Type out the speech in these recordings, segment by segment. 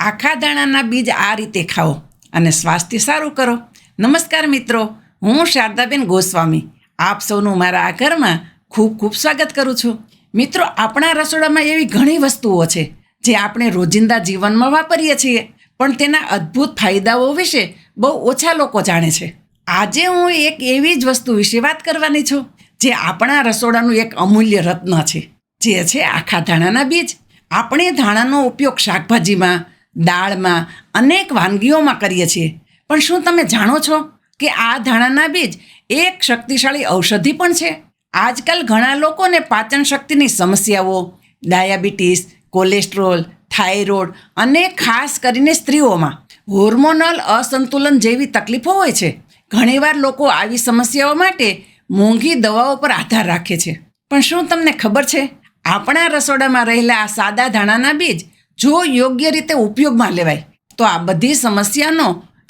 આખા દાણાના બીજ આ રીતે ખાઓ અને સ્વાસ્થ્ય સારું કરો. નમસ્કાર મિત્રો, હું શારદાબેન ગોસ્વામી. આપ સૌનું મારા આ ઘરમાં ખૂબ ખૂબ સ્વાગત કરું છું. મિત્રો, આપણા રસોડામાં એવી ઘણી વસ્તુઓ છે જે આપણે રોજિંદા જીવનમાં વાપરીએ છીએ, પણ તેના અદ્ભુત ફાયદાઓ વિશે બહુ ઓછા લોકો જાણે છે. આજે હું એક એવી જ વસ્તુ વિશે વાત કરવાની છું, જે આપણા રસોડાનું એક અમૂલ્ય રત્ન છે. જે છે આખા ધાણાના બીજ. આપણે ધાણાનો ઉપયોગ શાકભાજીમાં દાળમાં અનેક વાનગીઓમાં કરીએ છીએ. પણ શું તમે જાણો છો કે આ ધાણાના બીજ એક શક્તિશાળી ઔષધિ પણ છે? આજકાલ ઘણા લોકોને પાચન શક્તિની સમસ્યાઓ, ડાયાબિટીસ, કોલેસ્ટ્રોલ, થાઇરોઇડ અને ખાસ કરીને સ્ત્રીઓમાં હોર્મોનલ અસંતુલન જેવી તકલીફો હોય છે. ઘણીવાર લોકો આવી સમસ્યાઓ માટે મોંઘી દવાઓ પર આધાર રાખે છે. પણ શું તમને ખબર છે? આપણા રસોડામાં રહેલા આ સાદા ધાણાના બીજ જો યોગ્ય રીતે ઉપયોગમાં લેવાય, તો આ બધી સમસ્યાનો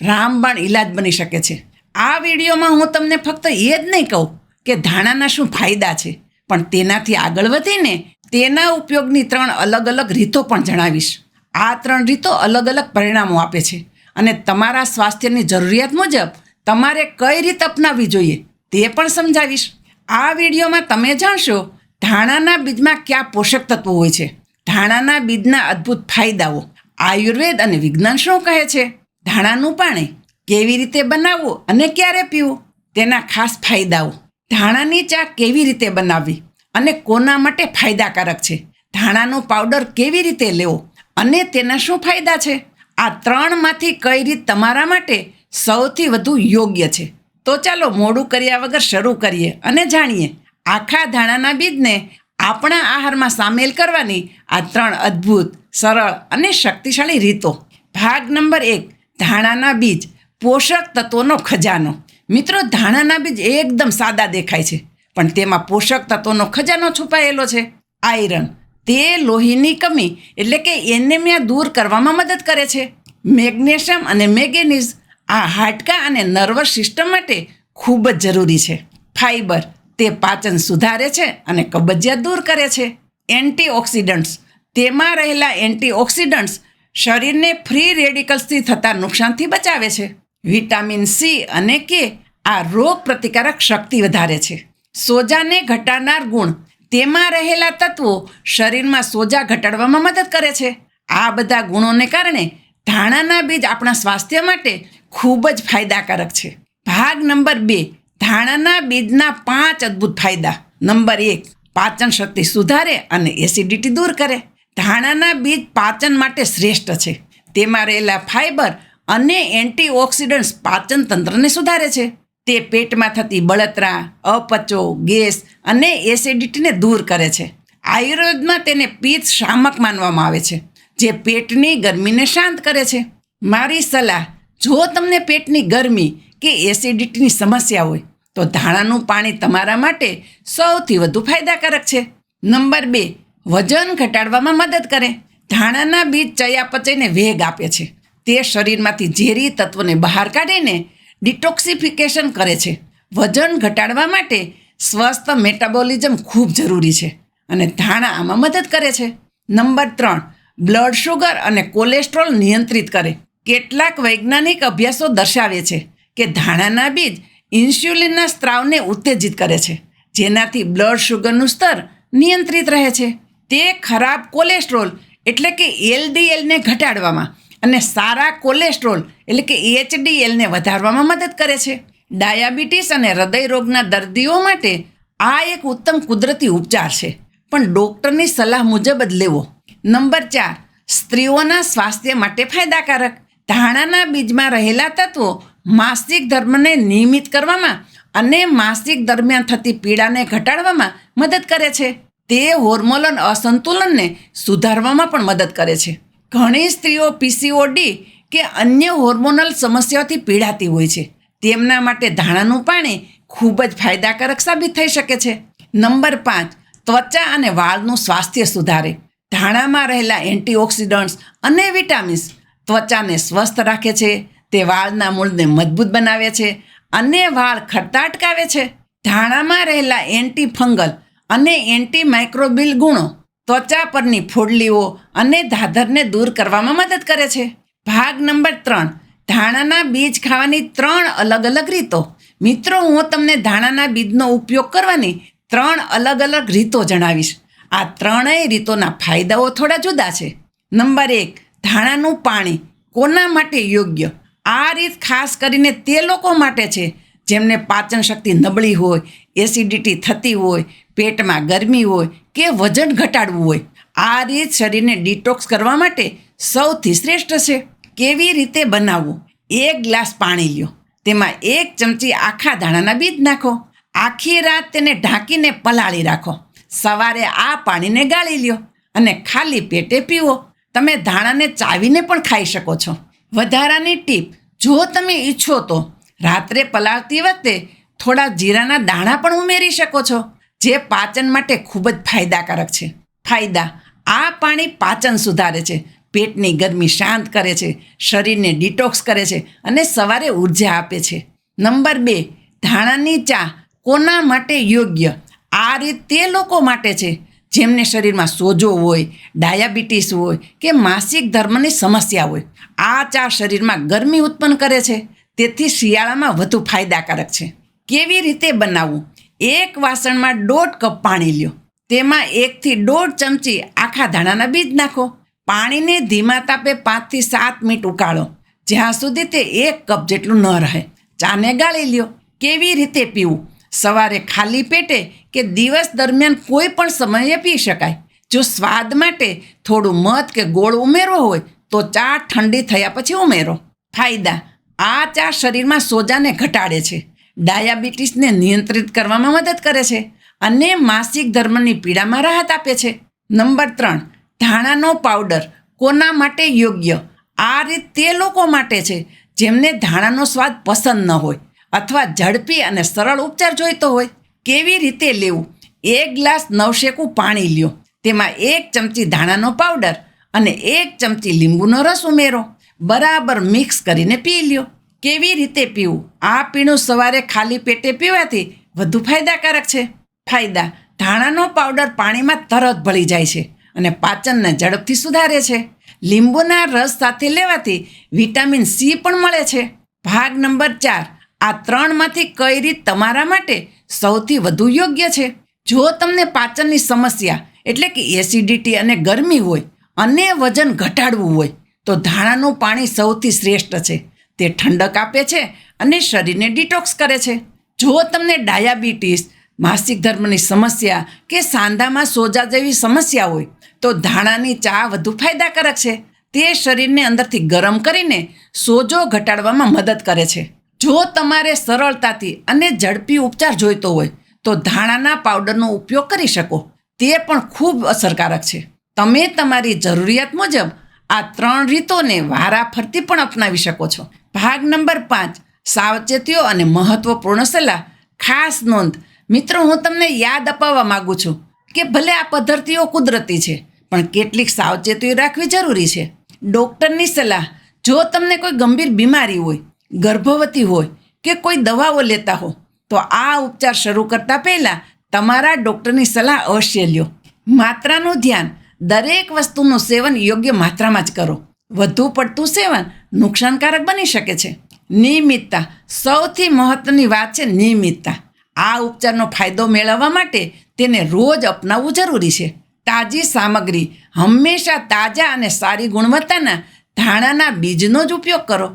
રામબાણ ઈલાજ બની શકે છે. આ વિડીયોમાં હું તમને ફક્ત એ જ નહીં કહું કે ધાણાના શું ફાયદા છે, પણ તેનાથી આગળ વધીને તેના ઉપયોગની ત્રણ અલગ અલગ રીતો પણ જણાવીશ. આ ત્રણ રીતો અલગ અલગ પરિણામો આપે છે અને તમારા સ્વાસ્થ્યની જરૂરિયાત મુજબ તમારે કઈ રીત અપનાવવી જોઈએ તે પણ સમજાવીશ. આ વિડીયોમાં તમે જાણશો ધાણાના બીજમાં કયા પોષક તત્વો હોય છે ધાણાના બીજના અદ્ભુત ફાયદાઓ આયુર્વેદ અને વિજ્ઞાન શું કહે છે? ધાણાનું પાણી કેવી રીતે બનાવવું અને ક્યારે પીવું? તેના ખાસ ફાયદાઓ. ધાણાની ચા કેવી રીતે બનાવવી અને કોના માટે ફાયદાકારક છે? ધાણાનો પાવડર કેવી રીતે લેવો અને તેના શું ફાયદા છે? આ ત્રણમાંથી કઈ રીત તમારા માટે સૌથી વધુ યોગ્ય છે? તો ચાલો મોડું કર્યા વગર શરૂ કરીએ અને જાણીએ. આખા ધાણાના બીજને આપણા આહારમાં સામેલ કરવાની આ ત્રણ અદ્ભુત, સરળ અને શક્તિશાળી રીતો. ભાગ નંબર એક, ધાણાના બીજ, પોષક તત્વોનો ખજાનો. મિત્રો, ધાણાના બીજ એકદમ સાદા દેખાય છે, પણ તેમાં પોષક તત્વોનો ખજાનો છુપાયેલો છે. આયરન, તે લોહીની કમી, એટલે કે એનેમિયા દૂર કરવામાં મદદ કરે છે. મેગ્નેશિયમ અને મેંગેનીઝ આ હાડકાં અને નર્વસ સિસ્ટમ માટે ખૂબ જ જરૂરી છે. ફાઈબર તે પાચન સુધારે છે અને કબજિયાત દૂર કરે છે. એન્ટીઓક્સિડન્ટ્સ. તેમાં રહેલા એન્ટીઓક્સિડન્ટ્સ શરીરને ફ્રી રેડિકલ્સથી થતા નુકસાનથી બચાવે છે. વિટામિન સી અને કે આ રોગ પ્રતિકારક શક્તિ વધારે છે. સોજાને ઘટાડનાર ગુણ. તેમાં રહેલા તત્વો શરીરમાં સોજા ઘટાડવામાં મદદ કરે છે. આ બધા ગુણોને કારણે ધાણાના બીજ આપણા સ્વાસ્થ્ય માટે ખૂબ જ ફાયદાકારક છે. ભાગ નંબર બે. ધાણાના બીજના પાંચ અદ્ભુત ફાયદા. નંબર એક, પાચન શક્તિ સુધારે અને એસિડિટી દૂર કરે. ધાણાના બીજ પાચન માટે શ્રેષ્ઠ છે. તેમાં રહેલા ફાઇબર અને એન્ટીઓક્સિડન્ટ્સ પાચન તંત્રને સુધારે છે. તે પેટમાં થતી બળતરા, અપચો, ગેસ અને એસિડિટીને દૂર કરે છે. આયુર્વેદમાં તેને પિત્ત શામક માનવામાં આવે છે, જે પેટની ગરમીને શાંત કરે છે. મારી સલાહ, જો તમને પેટની ગરમી કે એસિડિટીની સમસ્યા હોય તો ધાણાનું પાણી તમારા માટે સૌથી વધુ ફાયદાકારક છે. નંબર બે, વજન ઘટાડવામાં મદદ કરે. ધાણાના બીજ ચયાપચયને વેગ આપે છે. તે શરીરમાંથી ઝેરી તત્વોને બહાર કાઢીને ડિટોક્સિફિકેશન કરે છે. વજન ઘટાડવા માટે સ્વસ્થ મેટાબોલિઝમ ખૂબ જરૂરી છે અને ધાણા આમાં મદદ કરે છે. નંબર ત્રણ, બ્લડ શુગર અને કોલેસ્ટ્રોલ નિયંત્રિત કરે. કેટલાક વૈજ્ઞાનિક અભ્યાસો દર્શાવે છે કે ધાણાના બીજ ઇન્સ્યુલિનના સ્ત્રાવને ઉત્તેજિત કરે છે, જેનાથી બ્લડ શુગરનું સ્તર નિયંત્રિત રહે છે. તે ખરાબ કોલેસ્ટ્રોલ એટલે કે એલડીએલને ઘટાડવામાં અને સારા કોલેસ્ટ્રોલ એટલે કે એચડીએલને વધારવામાં મદદ કરે છે. ડાયાબિટીસ અને હૃદય રોગના દર્દીઓ માટે આ એક ઉત્તમ કુદરતી ઉપચાર છે. પણ ડૉક્ટરની સલાહ મુજબ જ લેવો. નંબર ચાર, સ્ત્રીઓના સ્વાસ્થ્ય માટે ફાયદાકારક. ધાણાના બીજમાં રહેલા તત્વો માસિક ધર્મને નિયમિત કરવામાં અને માસિક દરમિયાન થતી પીડાને ઘટાડવામાં મદદ કરે છે. તે હોર્મોનલ અસંતુલનને સુધારવામાં પણ મદદ કરે છે. ઘણી સ્ત્રીઓ પીસીઓડી કે અન્ય હોર્મોનલ સમસ્યાઓથી પીડાતી હોય છે. તેમના માટે ધાણાનું પાણી ખૂબ જ ફાયદાકારક સાબિત થઈ શકે છે. નંબર પાંચ, ત્વચા અને વાળનું સ્વાસ્થ્ય સુધારે. ધાણામાં રહેલા એન્ટીઓક્સિડન્ટ્સ અને વિટામિન્સ ત્વચાને સ્વસ્થ રાખે છે. તે વાળના મૂળને મજબૂત બનાવે છે અને વાળ ખરતા અટકાવે છે. ધાણામાં રહેલા એન્ટી ફંગલ અને એન્ટી માઇક્રોબિલ ગુણો ત્વચા પરની ફોડલીઓ અને ધાધરને દૂર કરવામાં મદદ કરે છે. ભાગ નંબર ત્રણ. ધાણાના બીજ ખાવાની ત્રણ અલગ અલગ રીતો. મિત્રો, હું તમને ધાણાના બીજનો ઉપયોગ કરવાની ત્રણ અલગ અલગ રીતો જણાવીશ. આ ત્રણેય રીતોના ફાયદાઓ થોડા જુદા છે. નંબર એક. ધાણાનું પાણી કોના માટે યોગ્ય? આ રીત ખાસ કરીને તે લોકો માટે છે જેમને પાચન શક્તિ નબળી હોય એસિડિટી થતી હોય, પેટમાં ગરમી હોય કે વજન ઘટાડવું હોય, આ રીત શરીરને ડિટોક્સ કરવા માટે સૌથી શ્રેષ્ઠ છે. કેવી રીતે બનાવવું? એક ગ્લાસ પાણી લ્યો. તેમાં એક ચમચી આખા ધાણાના બીજ નાખો. આખી રાત તેને ઢાંકીને પલાળી રાખો. સવારે આ પાણીને ગાળી લ્યો અને ખાલી પેટે પીવો. તમે ધાણાને ચાવીને પણ ખાઈ શકો છો. વધારાની ટીપ જો તમે ઈચ્છો તો રાત્રે પલાળતી વખતે થોડા જીરાના દાણા પણ ઉમેરી શકો છો, જે પાચન માટે ખૂબ જ ફાયદાકારક છે. ફાયદા, આ પાણી પાચન સુધારે છે, પેટની ગરમી શાંત કરે છે, શરીરને ડિટોક્સ કરે છે અને સવારે ઊર્જા આપે છે. નંબર બે, ધાણાની ચા કોના માટે યોગ્ય? આ રીત તે લોકો માટે છે. જેમને શરીરમાં સોજો હોય, ડાયાબિટીસ હોય કે માસિક ધર્મની સમસ્યા હોય, આ ચા શરીરમાં ગરમી ઉત્પન્ન કરે છે. તેથી શિયાળામાં વધુ ફાયદાકારક છે. કેવી રીતે બનાવવું? એક વાસણમાં દોઢ કપ પાણી લ્યો. તેમાં એકથી દોઢ ચમચી આખા ધાણાના બીજ નાખો. પાણીને ધીમા તાપે પાંચથી સાત મિનિટ ઉકાળો. જ્યાં સુધી તે એક કપ જેટલું ન રહે. ચાને ગાળી લ્યો. કેવી રીતે પીવું? સવારે ખાલી પેટે કે દિવસ દરમિયાન કોઈ પણ સમયે પી શકાય. જો સ્વાદ માટે થોડું મધ કે ગોળ ઉમેરવો હોય, તો ચા ઠંડી થયા પછી ઉમેરો. ફાયદા, આ ચા શરીરમાં સોજાને ઘટાડે છે. ડાયાબિટીસને નિયંત્રિત કરવામાં મદદ કરે છે અને માસિક ધર્મની પીડામાં રાહત આપે છે. નંબર ત્રણ, ધાણાનો પાવડર કોના માટે યોગ્ય? આ રીત તે લોકો માટે છે જેમને ધાણાનો સ્વાદ પસંદ ન હોય અથવા ઝડપી અને સરળ ઉપચાર જોઈતો હોય. કેવી રીતે લેવું? એક ગ્લાસ નવશેકું પાણી લ્યો. તેમાં એક ચમચી ધાણાનો પાવડર અને એક ચમચી લીંબુનો રસ ઉમેરો. બરાબર મિક્સ કરીને પી લ્યો. કેવી રીતે પીવું? આ પીણું સવારે ખાલી પેટે પીવાથી વધુ ફાયદાકારક છે. ફાયદા, ધાણાનો પાવડર પાણીમાં તરત ભળી જાય છે અને પાચનને ઝડપથી સુધારે છે. લીંબુના રસ સાથે લેવાથી વિટામિન સી પણ મળે છે. ભાગ નંબર ચાર, આ ત્રણમાંથી કઈ રીત તમારા માટે સૌથી વધુ યોગ્ય છે? જો તમને પાચનની સમસ્યા એટલે કે એસિડિટી અને ગરમી હોય અને વજન ઘટાડવું હોય, તો ધાણાનું પાણી સૌથી શ્રેષ્ઠ છે. તે ઠંડક આપે છે અને શરીરને ડિટોક્સ કરે છે. જો તમને ડાયાબિટીસ, માસિક ધર્મની સમસ્યા કે સાંધામાં સોજા જેવી સમસ્યા હોય, તો ધાણાની ચા વધુ ફાયદાકારક છે. તે શરીરને અંદરથી ગરમ કરીને સોજો ઘટાડવામાં મદદ કરે છે. જો તમારે સરળતાથી અને ઝડપી ઉપચાર જોઈતો હોય, તો ધાણાના પાવડરનો ઉપયોગ કરી શકો. તે પણ ખૂબ અસરકારક છે. તમે તમારી જરૂરિયાત મુજબ આ ત્રણ રીતોને વારાફરતી પણ અપનાવી શકો છો. ભાગ નંબર પાંચ, સાવચેતીઓ અને મહત્વપૂર્ણ સલાહ. ખાસ નોંધ, મિત્રો, હું તમને યાદ અપાવવા માગું છું કે ભલે આ પદ્ધતિઓ કુદરતી છે, પણ કેટલીક સાવચેતીઓ રાખવી જરૂરી છે. ડૉક્ટરની સલાહ, જો તમને કોઈ ગંભીર બીમારી હોય ગર્ભવતી હોય કે કોઈ દવાઓ લેતા હો, તો આ ઉપચાર શરૂ કરતાં પહેલાં તમારા ડૉક્ટરની સલાહ અવશ્ય લ્યો. માત્રાનું ધ્યાન દરેક વસ્તુનું સેવન યોગ્ય માત્રામાં જ કરો. વધુ પડતું સેવન નુકસાનકારક બની શકે છે. નિયમિતતા સૌથી મહત્વની વાત છે નિયમિતતા. આ ઉપચારનો ફાયદો મેળવવા માટે તેને રોજ અપનાવવું જરૂરી છે. તાજી સામગ્રી હંમેશા તાજા અને સારી ગુણવત્તાના ધાણાના બીજનો જ ઉપયોગ કરો.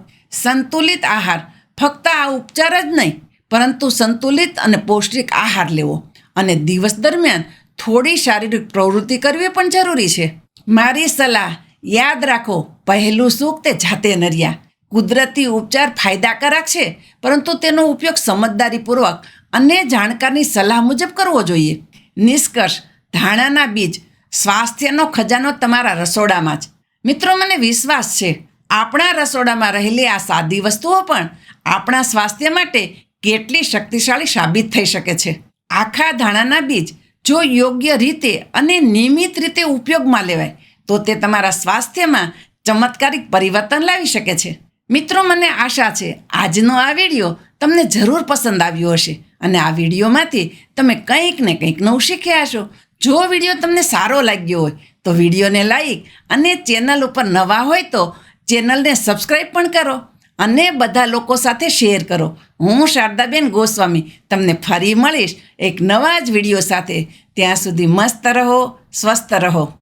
સંતુલિત આહાર. ફક્ત આ ઉપચાર જ નહીં, પરંતુ સંતુલિત અને પૌષ્ટિક આહાર લેવો. અને દિવસ દરમિયાન થોડી શારીરિક પ્રવૃત્તિ કરવી પણ જરૂરી છે. મારી સલાહ, યાદ રાખો, પહેલું સુખ તે જાતે નર્યા. કુદરતી ઉપચાર ફાયદાકારક છે, પરંતુ તેનો ઉપયોગ સમજદારીપૂર્વક અને જાણકારની સલાહ મુજબ કરવો જોઈએ. નિષ્કર્ષ, ધાણાના બીજ, સ્વાસ્થ્યનો ખજાનો તમારા રસોડામાં જ. મિત્રો, મને વિશ્વાસ છે આપણા રસોડામાં રહેલી આ સાદી વસ્તુઓ પણ આપણા સ્વાસ્થ્ય માટે કેટલી શક્તિશાળી સાબિત થઈ શકે છે. આખા ધાણાના બીજ જો યોગ્ય રીતે અને નિયમિત રીતે ઉપયોગમાં લેવાય, તો તે તમારા સ્વાસ્થ્યમાં ચમત્કારિક પરિવર્તન લાવી શકે છે. મિત્રો, મને આશા છે આજનો આ વીડિયો તમને જરૂર પસંદ આવ્યો હશે અને આ વિડીયોમાંથી તમે કંઈક ને કંઈક નવું શીખ્યા હશો. જો વીડિયો તમને સારો લાગ્યો હોય, તો વિડીયોને લાઈક અને ચેનલ ઉપર નવા હોય તો ચેનલને સબસ્ક્રાઈબ પણ કરો અને બધા લોકો સાથે શેર કરો. હું શારદાબેન ગોસ્વામી તમને ફરી મળીશ એક નવા જ વીડિયો સાથે. ત્યાં સુધી મસ્ત રહો, સ્વસ્થ રહો.